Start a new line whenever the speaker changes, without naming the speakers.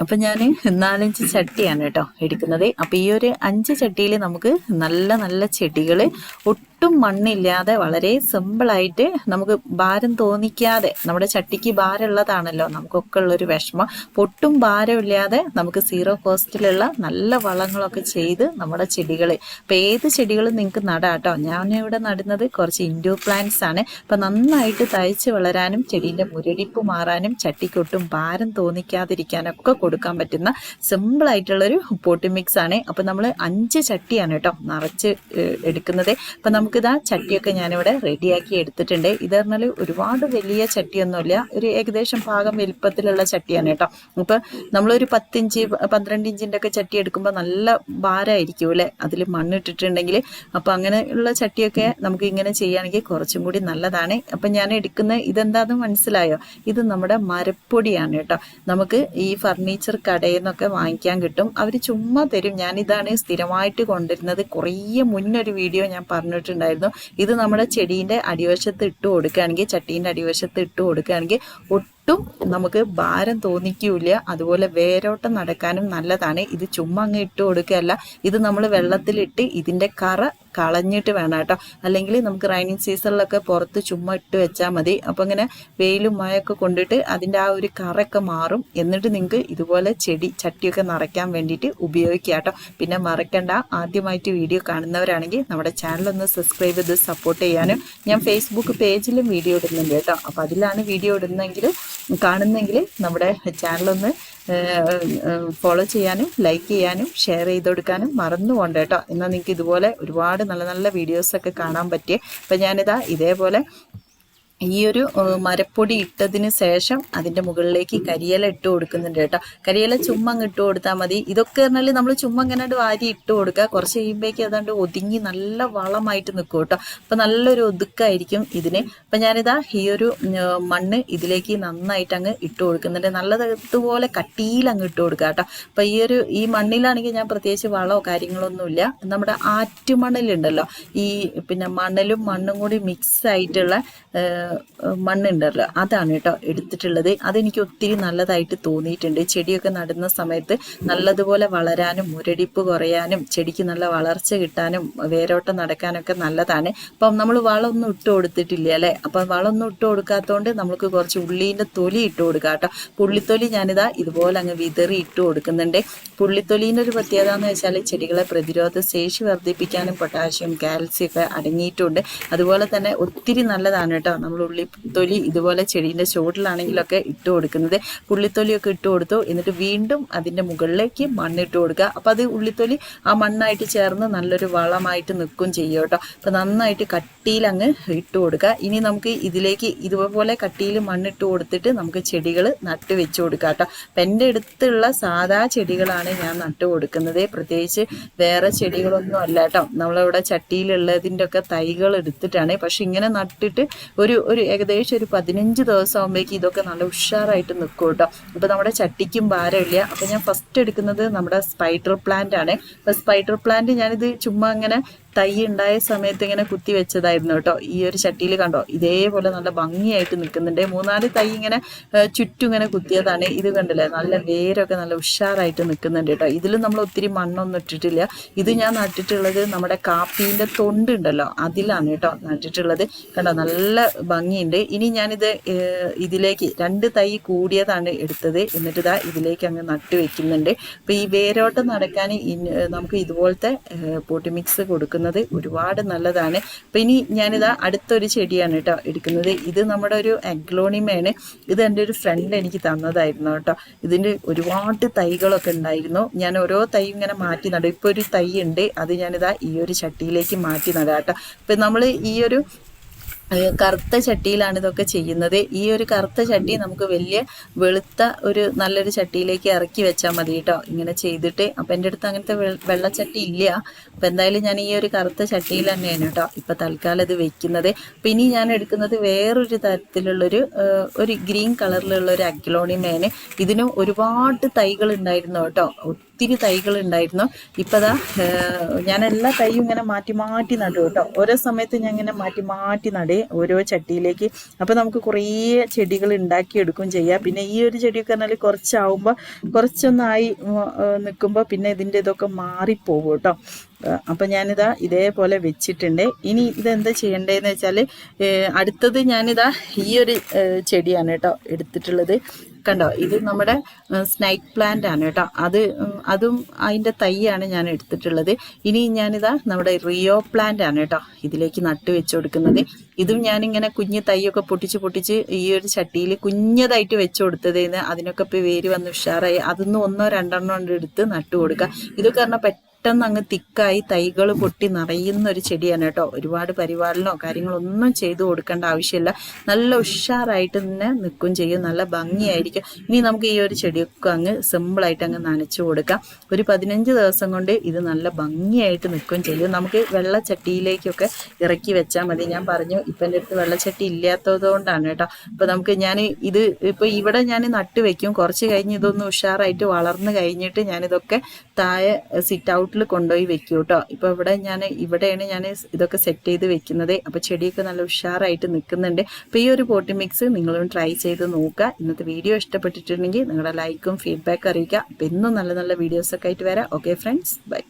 അപ്പം ഞാൻ നാലഞ്ച് ചട്ടിയാണ് കേട്ടോ എടുക്കുന്നത്. അപ്പം ഈ ഒരു അഞ്ച് ചട്ടിയിൽ നമുക്ക് നല്ല നല്ല ചെടികൾ ഒട്ടും മണ്ണില്ലാതെ വളരെ സിമ്പിളായിട്ട് നമുക്ക് ഭാരം തോന്നിക്കാതെ നമ്മുടെ ചട്ടിക്ക് ഭാരമുള്ളതാണല്ലോ നമുക്കൊക്കെ ഉള്ളൊരു വിഷമം ഒട്ടും ഭാരമില്ലാതെ നമുക്ക് സീറോ കോസ്റ്റിലുള്ള നല്ല വളങ്ങളൊക്കെ ചെയ്ത് നമ്മുടെ ചെടികൾ ഇപ്പം ഏത് ചെടികളും നിങ്ങൾക്ക് നടാട്ടോ ഞാൻ ഇവിടെ നടുന്നത് കുറച്ച് ഇൻഡോർ പ്ലാന്റ്സ് ആണ്. അപ്പം നന്നായിട്ട് തയ്ച്ച് വളരാനും ചെടീന്റെ മുരടിപ്പ് മാറാനും ചട്ടിക്കൊട്ടും ഭാരം തോന്നിക്കാതിരിക്കാനൊക്കെ കൊടുക്കാൻ പറ്റുന്ന സിമ്പിളായിട്ടുള്ളൊരു പോട്ടി മിക്സ് ആണ്. അപ്പം നമ്മൾ അഞ്ച് ചട്ടിയാണ് കേട്ടോ നിറച്ച് എടുക്കുന്നത്. അപ്പം നമുക്കിതാ ചട്ടിയൊക്കെ ഞാനിവിടെ റെഡിയാക്കി എടുത്തിട്ടുണ്ട്. ഇത് പറഞ്ഞാൽ ഒരുപാട് വലിയ ചട്ടിയൊന്നുമില്ല. ഒരു ഏകദേശം ഭാഗം വലിപ്പത്തിലുള്ള ചട്ടിയാണ് കേട്ടോ. അപ്പം നമ്മളൊരു പത്തിഞ്ച് പന്ത്രണ്ട് ഇഞ്ചിന്റെ ഒക്കെ ചട്ടി എടുക്കുമ്പോൾ നല്ല ഭാരമായിരിക്കും അല്ലേ? അതിൽ മണ്ണിട്ടിട്ടുണ്ടെങ്കിൽ അപ്പം അങ്ങനെയുള്ള ചട്ടിയൊക്കെ നമുക്ക് ഇങ്ങനെ ചെയ്യുകയാണെങ്കിൽ കുറച്ചും കൂടി നല്ലതാണ്. അപ്പം ഞാൻ എടുക്കുന്ന ഇതെന്താന്ന് മനസ്സിലായോ? ഇത് നമ്മുടെ മരപ്പൊടിയാണ് കേട്ടോ. നമുക്ക് ഈ ഫർണിച്ചർ കടയിൽ നിന്നൊക്കെ വാങ്ങിക്കാൻ കിട്ടും. അവർ ചുമ്മാ തരും. ഞാനിതാണ് സ്ഥിരമായിട്ട് കൊണ്ടുവരുന്നത്. കുറേ മുന്നൊരു വീഡിയോ ഞാൻ പറഞ്ഞിട്ടുണ്ടായിരുന്നു ഇത് നമ്മുടെ ചെടീന്റെ അടിവശത്ത് ഇട്ട് കൊടുക്കുകയാണെങ്കിൽ ചട്ടീന്റെ അടിവശത്ത് ഇട്ട് കൊടുക്കുകയാണെങ്കിൽ ഒട്ടും നമുക്ക് ഭാരം തോന്നിക്കൂല അതുപോലെ വേരോട്ടം നടക്കാനും നല്ലതാണ്. ഇത് ചുമ്മാ അങ്ങ് ഇട്ട് കൊടുക്കുകയല്ല. ഇത് നമ്മൾ വെള്ളത്തിലിട്ട് ഇതിന്റെ കറ കളഞ്ഞിട്ട് വേണം കേട്ടോ. അല്ലെങ്കിൽ നമുക്ക് റൈനിങ് സീസണിലൊക്കെ പുറത്ത് ചുമ്മാ ഇട്ട് വെച്ചാൽ മതി. അപ്പോൾ ഇങ്ങനെ വെയിലും മഴയൊക്കെ കൊണ്ടിട്ട് അതിന്റെ ആ ഒരു കറൊക്കെ മാറും. എന്നിട്ട് നിങ്ങൾക്ക് ഇതുപോലെ ചെടി ചട്ടിയൊക്കെ നിറയ്ക്കാൻ വേണ്ടിയിട്ട് ഉപയോഗിക്കുക കേട്ടോ. പിന്നെ മറക്കണ്ട. ആദ്യമായിട്ട് വീഡിയോ കാണുന്നവരാണെങ്കിൽ നമ്മുടെ ചാനൽ ഒന്ന് സബ്സ്ക്രൈബ് ചെയ്ത് സപ്പോർട്ട് ചെയ്യാനും. ഞാൻ ഫേസ്ബുക്ക് പേജിലും വീഡിയോ ഇടുന്നുണ്ട് കേട്ടോ. അപ്പോൾ അതിലാണ് വീഡിയോ ഇടുന്നെങ്കിൽ കാണുന്നെങ്കിൽ നമ്മുടെ ചാനലൊന്ന് ഫോളോ ചെയ്യാനും ലൈക്ക് ചെയ്യാനും ഷെയർ ചെയ്ത് കൊടുക്കാനും മറന്നു പോകണ്ട കേട്ടോ. എന്നാൽ നിങ്ങൾക്ക് ഇതുപോലെ ഒരുപാട് നല്ല നല്ല വീഡിയോസൊക്കെ കാണാൻ പറ്റിയേ. അപ്പം ഞാനിതാ ഇതേപോലെ ഈ ഒരു മരപ്പൊടി ഇട്ടതിന് ശേഷം അതിന്റെ മുകളിലേക്ക് കരിയില ഇട്ട് കൊടുക്കുന്നുണ്ട് കേട്ടോ. കരിയില ചുമ്മാ ഇട്ട് കൊടുത്താൽ മതി. ഇതൊക്കെ പറഞ്ഞാൽ നമ്മൾ ചുമ്മാ ഇങ്ങനെ വാരി ഇട്ട് കൊടുക്കുക. കുറച്ച് കഴിയുമ്പോഴേക്കും അതുകൊണ്ട് ഒതുങ്ങി നല്ല വളമായിട്ട് നിൽക്കും കേട്ടോ. അപ്പൊ നല്ലൊരു ഒതുക്കായിരിക്കും ഇതിന്. അപ്പൊ ഞാനിതാ ഈ ഒരു മണ്ണ് ഇതിലേക്ക് നന്നായിട്ട് അങ്ങ് ഇട്ട് കൊടുക്കുന്നുണ്ട്. നല്ലതുപോലെ കട്ടിയിൽ അങ്ങ് ഇട്ട് കൊടുക്കുക കേട്ടോ. അപ്പൊ ഈ ഒരു ഈ മണ്ണിലാണെങ്കിൽ ഞാൻ പ്രത്യേകിച്ച് വളമോ കാര്യങ്ങളൊന്നുമില്ല നമ്മുടെ ആറ്റുമണലുണ്ടല്ലോ. ഈ പിന്നെ മണലും മണ്ണും കൂടി മിക്സ് ആയിട്ടുള്ള മണ്ണുണ്ടല്ലോ. അതാണ് കേട്ടോ എടുത്തിട്ടുള്ളത്. അതെനിക്ക് ഒത്തിരി നല്ലതായിട്ട് തോന്നിയിട്ടുണ്ട്. ചെടിയൊക്കെ നടുന്ന സമയത്ത് നല്ലതുപോലെ വളരാനും മുരടിപ്പ് കുറയാനും ചെടിക്ക് നല്ല വളർച്ച കിട്ടാനും വേരോട്ടം നടക്കാനൊക്കെ നല്ലതാണ്. അപ്പം നമ്മൾ വളമൊന്നും ഇട്ട് കൊടുത്തിട്ടില്ല അല്ലേ? അപ്പം വളമൊന്നും ഇട്ട് കൊടുക്കാത്തതുകൊണ്ട് നമുക്ക് കുറച്ച് ഉള്ളീന്റെ തൊലി ഇട്ട് കൊടുക്കാം കേട്ടോ. പുള്ളിത്തൊലി ഞാനിതാ ഇതുപോലെ അങ്ങ് വിതറി ഇട്ട് കൊടുക്കുന്നുണ്ട്. പുള്ളിത്തൊലീന്റെ ഒരു പ്രത്യേകത എന്ന് വെച്ചാൽ ചെടികളെ പ്രതിരോധ ശേഷി വർദ്ധിപ്പിക്കാനും പൊട്ടാഷ്യം കാൽസ്യം ഒക്കെ അടങ്ങിയിട്ടുണ്ട്. അതുപോലെ തന്നെ ഒത്തിരി നല്ലതാണ് കേട്ടോ. നമ്മൾ ഉള്ളിത്തൊലി ഇതുപോലെ ചെടീന്റെ ചുവട്ടിലാണെങ്കിലൊക്കെ ഇട്ട് കൊടുക്കുന്നത്. പുള്ളിത്തൊലിയൊക്കെ ഇട്ട് കൊടുത്തു. എന്നിട്ട് വീണ്ടും അതിന്റെ മുകളിലേക്ക് മണ്ണിട്ട് കൊടുക്കുക. അപ്പോൾ അത് ഉള്ളിത്തൊലി ആ മണ്ണായിട്ട് ചേർന്ന് നല്ലൊരു വളമായിട്ട് നിൽക്കും ചെയ്യും കേട്ടോ. അപ്പോൾ നന്നായിട്ട് കട്ടിയിൽ അങ്ങ് ഇട്ട് കൊടുക്കുക. ഇനി നമുക്ക് ഇതിലേക്ക് ഇതുപോലെ കട്ടിയിൽ മണ്ണിട്ട് കൊടുത്തിട്ട് നമുക്ക് ചെടികൾ നട്ട് വെച്ച് കൊടുക്കാം കേട്ടോ. അപ്പം എന്റെ അടുത്തുള്ള സാധാ ചെടികളാണ് ഞാൻ നട്ട് കൊടുക്കുന്നത്. പ്രത്യേകിച്ച് വേറെ ചെടികളൊന്നും അല്ല കേട്ടോ. നമ്മളിവിടെ ചട്ടിയിലുള്ളതിന്റെ ഒക്കെ തൈകൾ എടുത്തിട്ടാണ്. പക്ഷെ ഇങ്ങനെ നട്ടിട്ട് ഒരു ഒരു ഏകദേശം ഒരു പതിനഞ്ച് ദിവസം ആകുമ്പോഴേക്കും ഇതൊക്കെ നല്ല ഉഷാറായിട്ട് നിൽക്കും കേട്ടോ അപ്പോൾ നമ്മുടെ ചട്ടിക്കും ഭാരമില്ല അപ്പോൾ ഞാൻ ഫസ്റ്റ് എടുക്കുന്നത് നമ്മുടെ സ്പൈഡർ പ്ലാന്റ് ആണ്. സ്പൈഡർ പ്ലാന്റ് ഞാനിത് ചുമ്മാ ഇങ്ങനെ തൈ ഉണ്ടായ സമയത്ത് ഇങ്ങനെ കുത്തി വെച്ചതായിരുന്നു കേട്ടോ. ഈ ഒരു ചട്ടിയിൽ കണ്ടോ? ഇതേപോലെ നല്ല ഭംഗിയായിട്ട് നിൽക്കുന്നുണ്ട്. മൂന്നാൽ തൈ ഇങ്ങനെ ചുറ്റും ഇങ്ങനെ കുത്തിയതാണ്. ഇത് കണ്ടില്ലേ? നല്ല വേരൊക്കെ നല്ല ഉഷാറായിട്ട് നിൽക്കുന്നുണ്ട് കേട്ടോ. ഇതിലും നമ്മൾ ഒത്തിരി മണ്ണൊന്നും ഇട്ടിട്ടില്ല. ഇത് ഞാൻ നട്ടിട്ടുള്ളത് നമ്മുടെ കാപ്പീന്റെ തൊണ്ടുണ്ടല്ലോ അതിലാണ് കേട്ടോ നട്ടിട്ടുള്ളത്. കണ്ടോ? നല്ല ഭംഗിയുണ്ട്. ഇനി ഞാനിത് ഇതിലേക്ക് രണ്ട് തൈ കൂടിയതാണ് എടുത്തത്. എന്നിട്ട് ഇതാ ഇതിലേക്ക് അങ്ങ് നട്ട് വെക്കുന്നുണ്ട് ഈ വേരോട്ടം നടക്കാൻ നമുക്ക് ഇതുപോലത്തെ പോട്ടി മിക്സ് കൊടുക്കുന്നത് ഒരുപാട് നല്ലതാണ്. അപ്പം ഇനി ഞാനിതാ അടുത്തൊരു ചെടിയാണ് കേട്ടോ എടുക്കുന്നത്. ഇത് നമ്മുടെ ഒരു അഗ്ലോണിമയാണ്. ഇത് എന്റെ ഒരു ഫ്രണ്ട് എനിക്ക് തന്നതായിരുന്നു കേട്ടോ. ഇതിന്റെ ഒരുപാട് തൈകളൊക്കെ ഉണ്ടായിരുന്നു. ഞാൻ ഓരോ തൈ ഇങ്ങനെ മാറ്റി നടും. ഇപ്പോൾ ഒരു തൈ ഉണ്ട്. അത് ഞാനിതാ ഈ ഒരു ചട്ടിയിലേക്ക് മാറ്റി നടാം കേട്ടോ. അപ്പം നമ്മൾ ഈ ഒരു കറുത്ത ചട്ടിയിലാണ് ഇതൊക്കെ ചെയ്യുന്നത്. ഈ ഒരു കറുത്ത ചട്ടി നമുക്ക് വലിയ വെളുത്ത ഒരു നല്ലൊരു ചട്ടിയിലേക്ക് ഇറക്കി വെച്ചാൽ മതി കേട്ടോ. ഇങ്ങനെ ചെയ്തിട്ട്. അപ്പം എന്റെ അടുത്ത് അങ്ങനത്തെ വെള്ളച്ചട്ടി ഇല്ല. അപ്പം എന്തായാലും ഞാൻ ഈ ഒരു കറുത്ത ചട്ടിയിൽ തന്നെയാണ് കേട്ടോ ഇപ്പം തൽക്കാലം ഇത് വെക്കുന്നത്. അപ്പം ഇനി ഞാൻ എടുക്കുന്നത് വേറൊരു തരത്തിലുള്ളൊരു ഒരു ഗ്രീൻ കളറിലുള്ള ഒരു അഗ്ലോണിമേന് ഇതിന് ഒരുപാട് തൈകൾ ഉണ്ടായിരുന്നു കേട്ടോ. ഒത്തിരി തൈകൾ ഉണ്ടായിരുന്നു. ഇപ്പതാ ഞാൻ എല്ലാ തൈയും ഇങ്ങനെ മാറ്റി മാറ്റി നടു കേട്ടോ. ഓരോ സമയത്ത് ഞാൻ ഇങ്ങനെ മാറ്റി മാറ്റി നടേ ഓരോ ചട്ടിയിലേക്ക്. അപ്പോൾ നമുക്ക് കുറേ ചെടികൾ ഉണ്ടാക്കിയെടുക്കും ചെയ്യാം. പിന്നെ ഈ ഒരു ചെടിയൊക്കെ പറഞ്ഞാൽ കുറച്ചാവുമ്പോൾ കുറച്ചൊന്നായി നിൽക്കുമ്പോൾ പിന്നെ ഇതിന്റെ ഇതൊക്കെ മാറിപ്പോകും കേട്ടോ. അപ്പം ഞാനിതാ ഇതേപോലെ വെച്ചിട്ടുണ്ട്. ഇനി ഇതെന്താ ചെയ്യേണ്ടതെന്ന് വെച്ചാൽ അടുത്തത് ഞാനിതാ ഈ ഒരു ചെടിയാണ് കേട്ടോ എടുത്തിട്ടുള്ളത്. കണ്ടോ? ഇത് നമ്മുടെ സ്നൈക്ക് പ്ലാന്റ് ആണ് കേട്ടോ. അത് അതും അതിന്റെ തൈയാണ് ഞാൻ എടുത്തിട്ടുള്ളത്. ഇനി ഞാനിതാ നമ്മുടെ റിയോ പ്ലാന്റ് ആണ് കേട്ടോ ഇതിലേക്ക് നട്ടു വെച്ച് കൊടുക്കുന്നത്. ഇതും ഞാനിങ്ങനെ കുഞ്ഞ് തൈയൊക്കെ പൊട്ടിച്ച് പൊട്ടിച്ച് ഈ ഒരു ചട്ടിയിൽ കുഞ്ഞതായിട്ട് വെച്ച് കൊടുത്തതേന്ന് അതിനൊക്കെ ഇപ്പോൾ വേര് വന്ന് ഉഷാറായി. അതൊന്നും ഒന്നോ രണ്ടെണ്ണം എടുത്ത് നട്ടു കൊടുക്കുക ഇത് കാരണം പെട്ടെന്ന് അങ്ങ് തിക്കായി തൈകൾ പൊട്ടി നിറയുന്ന ഒരു ചെടിയാണ് കേട്ടോ. ഒരുപാട് പരിപാലനമോ കാര്യങ്ങളൊന്നും ചെയ്തു കൊടുക്കേണ്ട ആവശ്യമില്ല. നല്ല ഉഷാറായിട്ട് തന്നെ നിൽക്കും ചെയ്യും. നല്ല ഭംഗിയായിരിക്കും. ഇനി നമുക്ക് ഈ ഒരു ചെടിയൊക്കെ അങ്ങ് സിമ്പിളായിട്ട് അങ്ങ് നനച്ചു കൊടുക്കാം. ഒരു പതിനഞ്ച് ദിവസം കൊണ്ട് ഇത് നല്ല ഭംഗിയായിട്ട് നിൽക്കും ചെയ്യും. നമുക്ക് വെള്ളച്ചട്ടിയിലേക്കൊക്കെ ഇറക്കി വെച്ചാൽ മതി. ഞാൻ പറഞ്ഞു ഇപ്പം എന്റെ അടുത്ത് വെള്ളച്ചട്ടി ഇല്ലാത്തത് കൊണ്ടാണ് കേട്ടോ. അപ്പോൾ നമുക്ക് ഞാൻ ഇത് ഇപ്പോൾ ഇവിടെ ഞാൻ നട്ടുവെക്കും കുറച്ച് കഴിഞ്ഞ് ഇതൊന്ന് ഉഷാറായിട്ട് വളർന്നു കഴിഞ്ഞിട്ട് ഞാനിതൊക്കെ താഴെ സിറ്റ് ഔട്ട് ഔട്ടിൽ കൊണ്ടുപോയി വെക്കൂ കേട്ടോ ഇപ്പോൾ ഇവിടെ ഞാൻ ഇവിടെയാണ് ഞാൻ ഇതൊക്കെ സെറ്റ് ചെയ്ത് വെക്കുന്നത്. അപ്പോൾ ചെടിയൊക്കെ നല്ല ഉഷാറായിട്ട് നിൽക്കുന്നുണ്ട്. അപ്പോൾ ഈ ഒരു പോട്ടി മിക്സ് നിങ്ങളും ട്രൈ ചെയ്ത് നോക്കുക. ഇന്നത്തെ വീഡിയോ ഇഷ്ടപ്പെട്ടിട്ടുണ്ടെങ്കിൽ നിങ്ങളുടെ ലൈക്കും ഫീഡ്ബാക്കും അറിയിക്കുക. അപ്പോൾ ഇന്നും നല്ല നല്ല വീഡിയോസൊക്കെ ആയിട്ട് വരാം. Okay friends bye